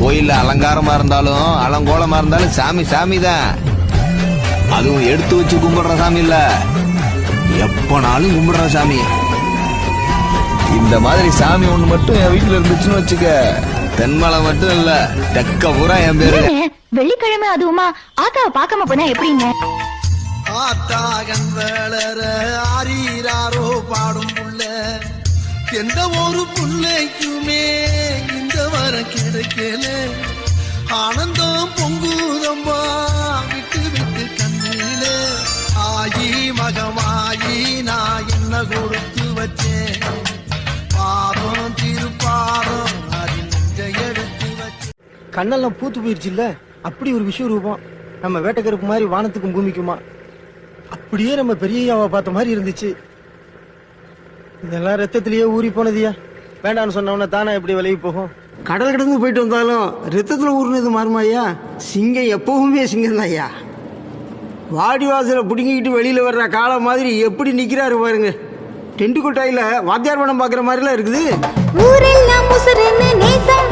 கோயில்ல அலங்காரமா இருந்தாலும் அலங்கோலமா இருந்தாலும் சாமி சாமி தான் அதுவும் எடுத்து வச்சு கும்பிடுற சாமி இல்ல. எப்பனாலும் கும்பிடுற சாமி. இந்த மாதிரி சாமி ஒண்ணு மட்டும் என் வீட்டுல இருந்துச்சுன்னு வச்சுக்க. தென்மலை மட்டும் இல்ல தெக்க பூரா என் பேரு. வெள்ளிக்கிழமை அதுவுமா? ஆத்தாவை பார்க்காம போனா எப்படிங்க? ஆத்தாகன் வேளர ஆரீராரோ பாடும் புள்ள எந்த ஒரு புள்ளைக்குமே இந்த வர கிடைக்கல. ஆனந்தம் பொங்குதம்மா விட்டு விட்டு கண்ணில. ஆயி மகமாயி நான் என்ன கொடுத்து வச்சேன்? பாரம் திருப்பாரம் அது எடுத்து வச்சேன். கண்ணெல்லாம் பூத்து போயிருச்சு இல்ல அப்படி ஒரு விஸ்வரூபம் நம்ம வேட்டைக்கருப்பு மாதிரி வானத்துக்கும் பூமிக்குமா? அப்படியே நம்ம பெரியய்யாவை பார்த்த மாதிரி இருந்துச்சு. இதெல்லாம் ரத்தத்திலேயே ஊறி போனதுயா? வேண்டாம்னு சொன்னவன தானே எப்படி விலகி போகும்? கடல் கடந்து போயிட்டு வந்தாலும் ரத்தத்தில் ஊறினது மாறுமாய்யா? சிங்கம் எப்பவுமே சிங்கம் ஐயா வாடி வாசலை பிடுங்கிக்கிட்டு வெளியில் வர்ற காலம் மாதிரி எப்படி நிற்கிறாரு பாருங்க. டென்ட் கொட்டாயில் வாத்தியார் படம் பார்க்குற மாதிரிலாம் இருக்குது. ஊரெல்லாம் முசுறுன்னு நேசம்